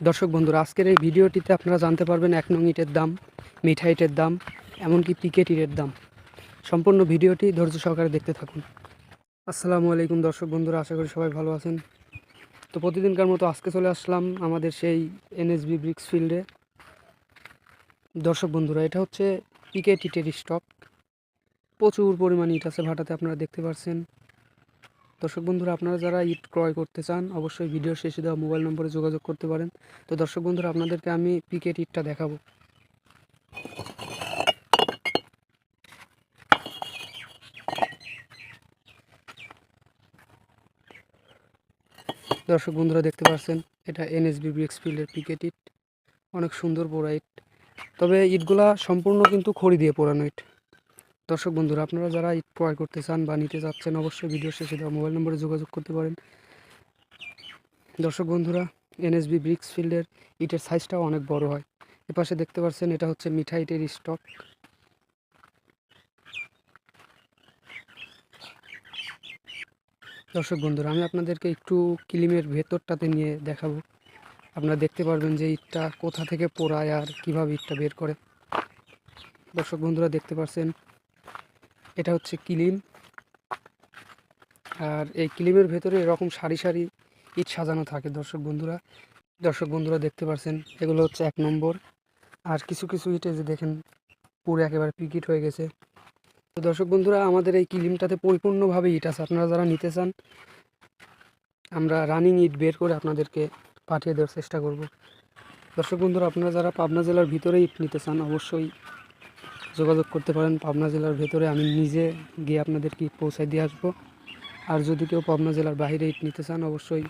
দর্শক বন্ধুরা, আজকের এই ভিডিওটিতে আপনারা জানতে পারবেন এক নং ইটের দাম, মিঠা ইটের দাম, এমনকি পিকেট ইটের দাম। সম্পূর্ণ ভিডিওটি ধৈর্য সহকারে দেখতে থাকুন। আসসালামু আলাইকুম দর্শক বন্ধুরা, আশা করি সবাই ভালো আছেন। তো প্রতিদিনকার মতো আজকে চলে আসলাম আমাদের সেই এনএসবি ব্রিক্স ফিল্ডে। দর্শক বন্ধুরা, এটা হচ্ছে পিকেট ইটের স্টক। প্রচুর পরিমাণে ইট আছে ভাটাতে আপনারা দেখতে পাচ্ছেন দর্শক বন্ধুরা, আপনারা যারা ইট ক্রয় করতে চান, অবশ্যই ভিডিও শেষে দেওয়া মোবাইল নম্বরে যোগাযোগ করতে পারেন। তো দর্শক বন্ধুরা, আপনাদেরকে আমি পিকেট ইটটা দেখাবো। দর্শক বন্ধুরা, দেখতে পাচ্ছেন, এটা এনএসবি ব্রিক্স ফিল্ডের পিকেট ইট অনেক সুন্দর পোড়া ইট তবে ইটগুলা সম্পূর্ণ কিন্তু খড়ি দিয়ে পোড়ানো ইট দর্শক বন্ধুরা, আপনারা যারা ইট ক্রয় করতে চান বা নিতে চাচ্ছেন অবশ্যই ভিডিও শেষে দেওয়া মোবাইল নম্বরে যোগাযোগ করতে পারেন। দর্শক বন্ধুরা, এনএসবি ব্রিক্স ফিল্ডের ইটের সাইজটাও অনেক বড় হয়। এপাশে দেখতে পাচ্ছেন, এটা হচ্ছে মিঠা ইটের স্টক। দর্শক বন্ধুরা, আমি আপনাদেরকে একটু কিলিমের ভেতরটাতে নিয়ে দেখাবো। আপনারা দেখতে পারবেন যে ইটটা কোথা থেকে পোড়ায় আর কীভাবে ইটটা বের করে। দর্শক বন্ধুরা, দেখতে পাচ্ছেন এটা হচ্ছে কিলিম। আর এই কিলিমের ভেতরে এরকম সারি সারি ইট সাজানো থাকে, দর্শক বন্ধুরা। দর্শক বন্ধুরা দেখতে পাচ্ছেন এগুলো হচ্ছে এক নম্বর। আর কিছু কিছু ইটে যে দেখেন, পুরো একেবারে পিকিট হয়ে গেছে। তো দর্শক বন্ধুরা, আমাদের এই কিলিমটাতে পরিপূর্ণভাবে ইট আছে। আপনারা যারা নিতে চান, আমরা রানিং ইট বের করে আপনাদেরকে পাঠিয়ে দেওয়ার চেষ্টা করব। দর্শক বন্ধুরা, আপনারা যারা পাবনা জেলার ভিতরে ইট নিতে চান, অবশ্যই যোগাযোগ করতে পারেন পাবনা জেলার ভেতরে। আমি নিজে গিয়ে আপনাদেরকে পৌঁছায় দিয়ে আসব। আর যদি কেউ পাবনা জেলার বাইরে ইট নিতে চান, অবশ্যই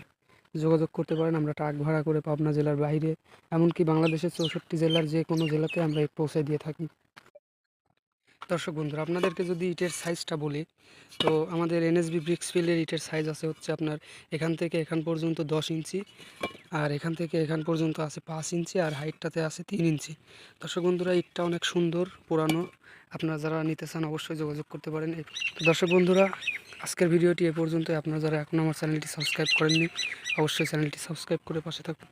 যোগাযোগ করতে পারেন। আমরা ট্রাক ভাড়া করে পাবনা জেলার বাইরে, এমনকি বাংলাদেশের চৌষট্টি জেলার যে কোনো জেলাতে আমরা ইট পৌঁছে দিয়ে থাকি। দর্শক বন্ধুরা, আপনাদেরকে যদি ইটের সাইজটা বলি, তো আমাদের এনএসবি ব্রিক্স ফিল্ডের ইটের সাইজ আছে হচ্ছে আপনার এখান থেকে এখান পর্যন্ত দশ ইঞ্চি, আর এখান থেকে এখান পর্যন্ত আছে পাঁচ ইঞ্চি, আর হাইটটাতে আছে তিন ইঞ্চি। দর্শক বন্ধুরা, ইটটা অনেক সুন্দর, পুরানো। আপনারা যারা নিতে চান অবশ্যই যোগাযোগ করতে পারেন। দর্শক বন্ধুরা, আজকের ভিডিওটি এ পর্যন্ত। আপনারা যারা এখন আমার চ্যানেলটি সাবস্ক্রাইব করেননি, অবশ্যই চ্যানেলটি সাবস্ক্রাইব করে পাশে থাকুন।